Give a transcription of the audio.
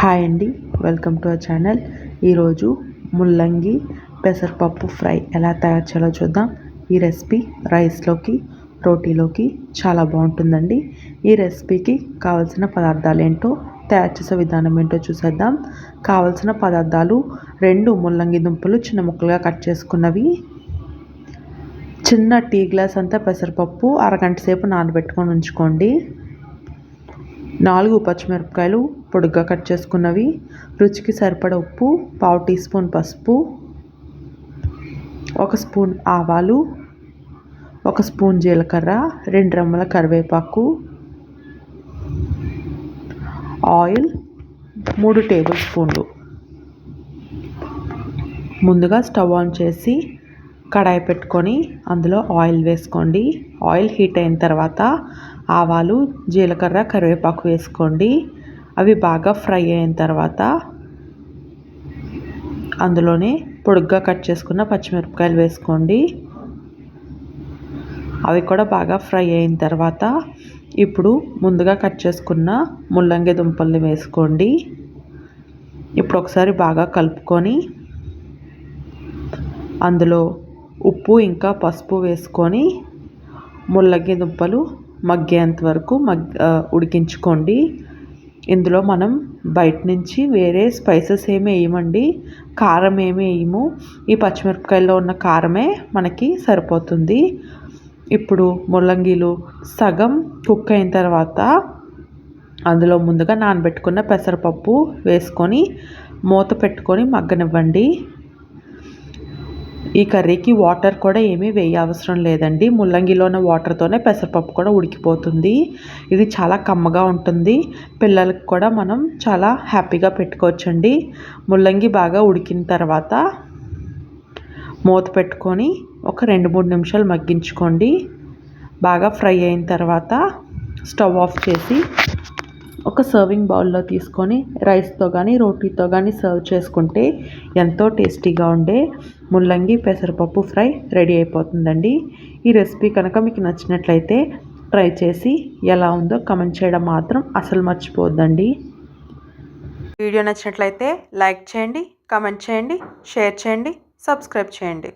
Hi అండి welcome to our channel. ఈరోజు ముల్లంగి పెసరపప్పు ఫ్రై ఎలా తయారు చేయాలో చూద్దాం. ఈ రెసిపీ రైస్లోకి రోటీలోకి చాలా బాగుంటుందండి. ఈ రెసిపీకి కావలసిన పదార్థాలు ఏంటో తయారు చేసే విధానం ఏంటో చూసేద్దాం. కావలసిన పదార్థాలు రెండు ముల్లంగి దుంపలు చిన్న ముక్కలుగా కట్ చేసుకున్నవి. చిన్న టీ గ్లాస్ అంతా పెసరపప్పు అరగంట సేపు నానబెట్టుకొని ఉంచుకోండి. నాలుగు పచ్చిమిరపకాయలు పొడుగ్గా కట్ చేసుకున్నవి. రుచికి సరిపడ ఉప్పు పావు టీ స్పూన్ పసుపు ఒక స్పూన్ ఆవాలు ఒక స్పూన్ జీలకర్ర రెండు రమ్మల కరివేపాకు ఆయిల్ మూడు టేబుల్ స్పూన్లు. ముందుగా స్టవ్ ఆన్ చేసి కడాయి పెట్టుకొని అందులో ఆయిల్ వేసుకోండి. ఆయిల్ హీట్ అయిన తర్వాత ఆవాలు జీలకర్ర కరివేపాకు వేసుకోండి. అవి బాగా ఫ్రై అయిన తర్వాత అందులోనే పొడుగ్గా కట్ చేసుకున్న పచ్చిమిరపకాయలు వేసుకోండి. అవి కూడా బాగా ఫ్రై అయిన తర్వాత ఇప్పుడు ముందుగా కట్ చేసుకున్న ముల్లంగి దుంపల్ని వేసుకోండి. ఇప్పుడు ఒకసారి బాగా కలుపుకొని అందులో ఉప్పు ఇంకా పసుపు వేసుకొని ముల్లంగి దుంపలు మగ్గేంత వరకు మగ్ ఉడికించుకోండి. ఇందులో మనం బయట నుంచి వేరే స్పైసెస్ ఏమి వేయమండి. కారం ఏమి వేయము. ఈ పచ్చిమిరపకాయల్లో ఉన్న కారమే మనకి సరిపోతుంది. ఇప్పుడు ముల్లంగిలు సగం కుక్ అయిన తర్వాత అందులో ముందుగా నానబెట్టుకున్న పెసరపప్పు వేసుకొని మూత పెట్టుకొని మగ్గనివ్వండి. ఈ కర్రీకి వాటర్ కూడా ఏమీ వేయ అవసరం లేదండి. ముల్లంగిలో ఉన్న వాటర్తోనే పెసరపప్పు కూడా ఉడికిపోతుంది. ఇది చాలా కమ్మగా ఉంటుంది. పిల్లలకు కూడా మనం చాలా హ్యాపీగా పెట్టుకోవచ్చండి. ముల్లంగి బాగా ఉడికిన తర్వాత మూత పెట్టుకొని ఒక రెండు మూడు నిమిషాలు మగ్గించుకోండి. బాగా ఫ్రై అయిన తర్వాత స్టవ్ ఆఫ్ చేసి ఒక సర్వింగ్ బౌల్లో తీసుకొని రైస్తో కానీ రోటీతో కానీ సర్వ్ చేసుకుంటే ఎంతో టేస్టీగా ఉండే ముల్లంగి పెసరపప్పు ఫ్రై రెడీ అయిపోతుందండి. ఈ రెసిపీ కనుక మీకు నచ్చినట్లయితే ట్రై చేసి ఎలా ఉందో కమెంట్ చేయడం మాత్రం అసలు మర్చిపోద్దండి వీడియో నచ్చినట్లయితే లైక్ చేయండి కమెంట్ చేయండి షేర్ చేయండి సబ్స్క్రైబ్ చేయండి.